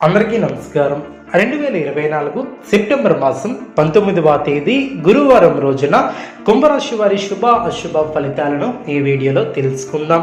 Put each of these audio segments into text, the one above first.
అందరికీ నమస్కారం. రెండు వేల ఇరవై నాలుగు సెప్టెంబర్ మాసం పంతొమ్మిదవ తేదీ గురువారం రోజున కుంభరాశి వారి శుభ అశుభ ఫలితాలను ఈ వీడియోలో తెలుసుకుందాం.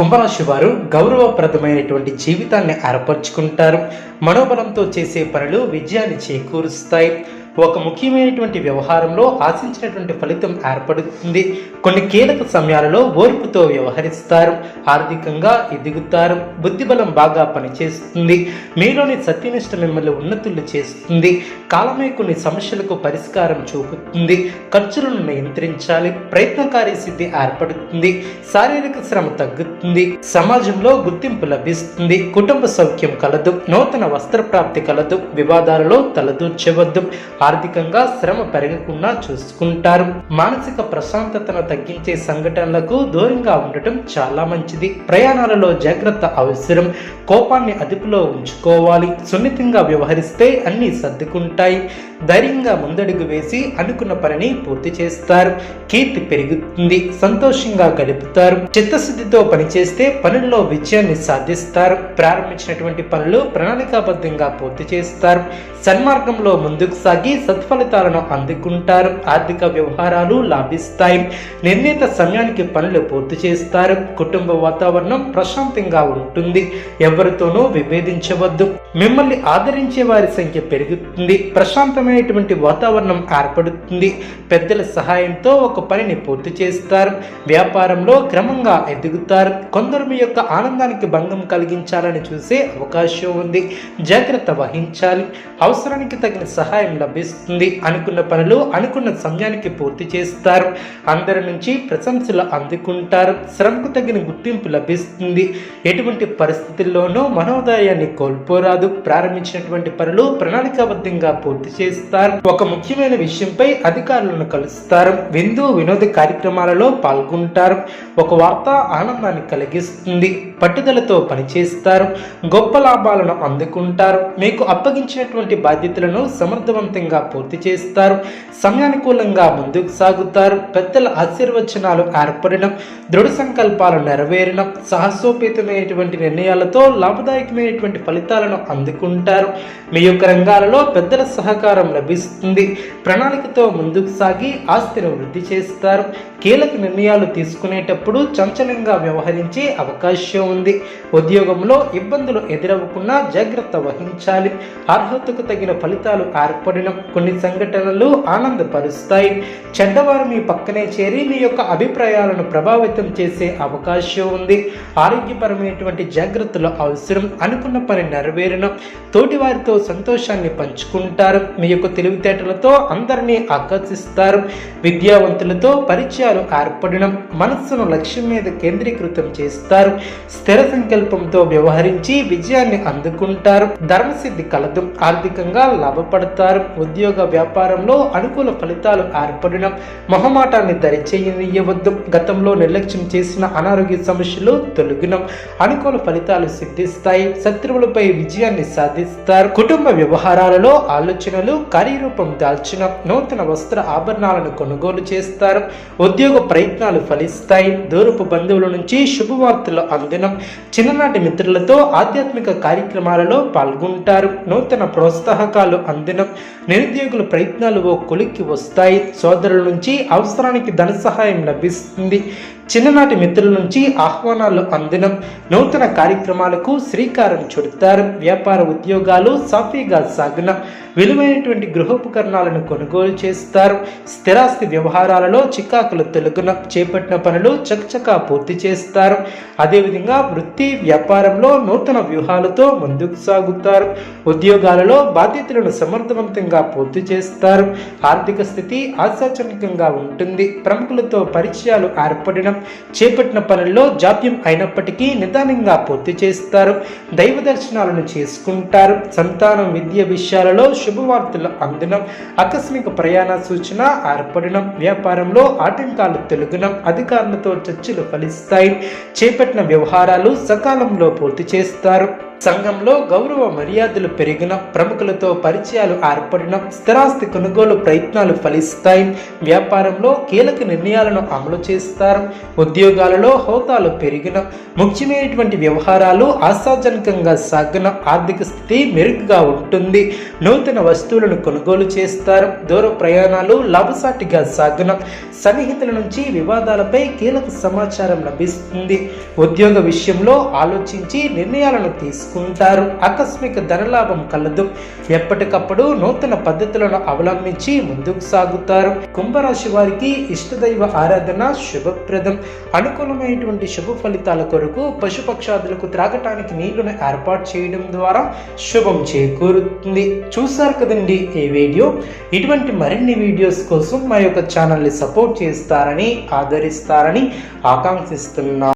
కుంభరాశి వారు గౌరవప్రదమైనటువంటి జీవితాన్ని ఏర్పరచుకుంటారు. మనోబలంతో చేసే పనులు విజయాన్ని చేకూరుస్తాయి. ఒక ముఖ్యమైనటువంటి వ్యవహారంలో ఆశించినటువంటి ఫలితం ఏర్పడుతుంది. కొన్ని కీలక సమయాలలో ఓర్పుతో వ్యవహరిస్తారు. ఆర్థికంగా ఎదుగుతారు. బుద్ధిబలం బాగా పనిచేస్తుంది. మీలోని సత్యనిష్ట మిమ్మల్ని ఉన్నతులు చేస్తుంది. కాలమే కొన్ని సమస్యలకు పరిష్కారం చూపుతుంది. ఖర్చులను నియంత్రించాలి. ప్రయత్నకారి సిద్ధి ఏర్పడుతుంది. శారీరక శ్రమ తగ్గుతుంది. సమాజంలో గుర్తింపు లభిస్తుంది. కుటుంబ సౌఖ్యం కలదు. నూతన వస్త్ర ప్రాప్తి కలదు. వివాదాలలో తలదూర్చవద్దు. ఆర్థికంగా శ్రమ పెరగకుండా చూసుకుంటారు. మానసిక ప్రశాంతతను తగ్గించే సంఘటనలకు దూరంగా ఉండటం చాలా మంచిది. ప్రయాణాలలో జాగ్రత్త అవసరం. కోపాన్ని అదుపులో ఉంచుకోవాలి. సున్నితంగా వ్యవహరిస్తే అన్ని సర్దుకుంటాయి. ధైర్యంగా ముందడుగు వేసి అనుకున్న పనిని పూర్తి చేస్తారు. కీర్తి పెరుగుతుంది. సంతోషంగా గడుపుతారు. చిత్తశుద్ధితో పనిచేస్తే పనుల్లో విజయాన్ని సాధిస్తారు. ప్రారంభించినటువంటి పనులు ప్రణాళికాబద్ధంగా పూర్తి చేస్తారు. సన్మార్గంలో ముందుకు సాగి సత్ఫలితాలను అందుకుంటారు. ఆర్థిక వ్యవహారాలు లాభిస్తాయి. నిర్ణీత సమయానికి పనులు పూర్తి చేస్తారు. కుటుంబ వాతావరణం ప్రశాంతంగా ఉంటుంది. ఎవరితోనూ విభేదించవద్దు. మిమ్మల్ని ఆదరించే వారి సంఖ్య పెరుగుతుంది. ప్రశాంతమైనటువంటి వాతావరణం ఏర్పడుతుంది. పెద్దల సహాయంతో ఒక పనిని పూర్తి చేస్తారు. వ్యాపారంలో క్రమంగా ఎదుగుతారు. కొందరు మీ యొక్క ఆనందానికి భంగం కలిగించాలని చూసే అవకాశం ఉంది. జాగ్రత్త వహించాలి. అవసరానికి తగిన సహాయం లభి లభిస్తుంది అనుకున్న పనులు అనుకున్న సమయానికి పూర్తి చేస్తారు. అందరి నుంచి ప్రశంసలు అందుకుంటారు. శ్రమకు తగిన గుర్తింపు లభిస్తుంది. ఎటువంటి పరిస్థితుల్లోనూ మనోదయాన్ని కోల్పోరాదు. ప్రారంభించినటువంటి పనులు ప్రణాళికాబద్ధంగా పూర్తి చేస్తారు. ఒక ముఖ్యమైన విషయంపై అధికారులను కలుస్తారు. విందు వినోద కార్యక్రమాలలో పాల్గొంటారు. ఒక వార్త ఆనందాన్ని కలిగిస్తుంది. పట్టుదలతో పనిచేస్తారు. గొప్ప లాభాలను అందుకుంటారు. మీకు అప్పగించినటువంటి బాధ్యతలను సమర్థవంతంగా పూర్తి చేస్తారు సమయానుకూలంగా ముందుకు సాగుతారు పెద్దల ఆశీర్వచనాలు ఏర్పడడం దృఢ సంకల్పాలు నెరవేరడం సాహసోపేతమైనటువంటి నిర్ణయాలతో లాభదాయకమైనటువంటి ఫలితాలను అందుకుంటారు. మీ యొక్క రంగాలలో పెద్దల సహకారం లభిస్తుంది. ప్రణాళికతో ముందుకు సాగి ఆస్తిని వృద్ధి చేస్తారు. కీలక నిర్ణయాలు తీసుకునేటప్పుడు చంచలంగా వ్యవహరించే అవకాశం ఉంది. ఉద్యోగంలో ఇబ్బందులు ఎదురవ్వకుండా జాగ్రత్త వహించాలి. అర్హతకు తగిన ఫలితాలు ఏర్పడడం కొన్ని సంఘటనలు ఆనందపరుస్తాయి. చెడ్డవారు మీ పక్కనే చేరి మీ యొక్క అభిప్రాయాలను ప్రభావితం చేసే అవకాశం ఉంది. ఆరోగ్యపరమైనటువంటి జాగ్రత్తలు అవసరం అనుకున్న పని నెరవేరడం తోటి వారితో సంతోషాన్ని పంచుకుంటారు. మీ యొక్క తెలివితేటలతో అందరినీ ఆకర్షిస్తారు. విద్యావంతులతో పరిచయాలు ఏర్పడడం మనస్సును లక్ష్యం మీద కేంద్రీకృతం చేస్తారు. స్థిర సంకల్పంతో వ్యవహరించి విజయాన్ని అందుకుంటారు. ధర్మసిద్ధి కలదు. ఆర్థికంగా లాభపడతారు. ఉద్యోగ వ్యాపారంలో అనుకూల ఫలితాలు ఏర్పడడం మొహమాటాన్ని దరిచేయనియవద్దు గతంలో నిర్లక్ష్యం చేసిన అనారోగ్య సమస్యలు తొలగినం. అనుకూల ఫలితాలు సిద్ధిస్తాయి. శత్రువులపై విజయాన్ని సాధిస్తారు. కుటుంబ వ్యవహారాలలో ఆలోచనలు కార్యరూపం దాల్చిన. నూతన వస్త్ర ఆభరణాలను కొనుగోలు చేస్తారు. ఉద్యోగ ప్రయత్నాలు ఫలిస్తాయి. దూరపు బంధువుల నుంచి శుభవార్తలు అందడం చిన్ననాటి మిత్రులతో ఆధ్యాత్మిక కార్యక్రమాలలో పాల్గొంటారు. నూతన ప్రోత్సాహకాలు అందడం నిరుద్యోగుల ప్రయత్నాలు ఓ కొలిక్కి వస్తాయి. సోదరుల నుంచి అవసరానికి ధన సహాయం లభిస్తుంది. చిన్ననాటి మిత్రుల నుంచి ఆహ్వానాలు అందడం నూతన కార్యక్రమాలకు శ్రీకారం చుడతారు. వ్యాపార ఉద్యోగాలు సాఫీగా సాగడం విలువైనటువంటి గృహోపకరణాలను కొనుగోలు చేస్తారు. స్థిరాస్తి వ్యవహారాలలో చికాకులు తొలగున చేపట్టిన పనులు చకచకా పూర్తి చేస్తారు. అదేవిధంగా వృత్తి వ్యాపారంలో నూతన వ్యూహాలతో ముందుకు సాగుతారు. ఉద్యోగాలలో బాధ్యతలను సమర్థవంతంగా పూర్తి చేస్తారు. ఆర్థిక స్థితి ఆశాజనకంగా ఉంటుంది. ప్రముఖులతో పరిచయాలు ఏర్పడడం చేపట్టిన పనుల్లో జాప్యం అయినప్పటికీ నిదానంగా పూర్తి చేస్తారు. దైవ దర్శనాలను చేసుకుంటారు. సంతానం విద్య విషయాలలో శుభవార్తలు అందడం ఆకస్మిక ప్రయాణ సూచన ఏర్పడడం వ్యాపారంలో ఆటంకాలు తొలగడం అధికారులతో చర్చలు ఫలిస్తాయి. చేపట్టిన వ్యవహారాలు సకాలంలో పూర్తి చేస్తారు. సంఘంలో గౌరవ మర్యాదలు పెరిగిన ప్రముఖులతో పరిచయాలు ఏర్పడిన స్థిరాస్తి కొనుగోలు ప్రయత్నాలు ఫలిస్తాయి. వ్యాపారంలో కీలక నిర్ణయాలను అమలు చేస్తారు. ఉద్యోగాలలో హోదాలు పెరిగిన ముఖ్యమైనటువంటి వ్యవహారాలు ఆశాజనకంగా సాగిన ఆర్థిక స్థితి మెరుగ్గా ఉంటుంది. నూతన వస్తువులను కొనుగోలు చేస్తారు. దూర ప్రయాణాలు లాభసాటిగా సాగిన సన్నిహితుల నుంచి వివాదాలపై కీలక సమాచారం లభిస్తుంది. ఉద్యోగ విషయంలో ఆలోచించి నిర్ణయాలను తీసుకు తీసుకుంటారు ఆకస్మిక ధనలాభం కలదు. ఎప్పటికప్పుడు నూతన పద్ధతులను అవలంబించి ముందుకు సాగుతారు. కుంభరాశి వారికి ఇష్టదైవ ఆరాధన శుభప్రదం. అనుకూలమైనటువంటి శుభ ఫలితాల కొరకు పశుపక్షాదులకు త్రాగటానికి నీళ్ళను ఏర్పాటు చేయడం ద్వారా శుభం చేకూరుతుంది. చూసారు కదండి ఈ వీడియో? ఇటువంటి మరిన్ని వీడియోస్ కోసం మా యొక్క ఛానల్ని సపోర్ట్ చేస్తారని ఆదరిస్తారని ఆకాంక్షిస్తున్నాను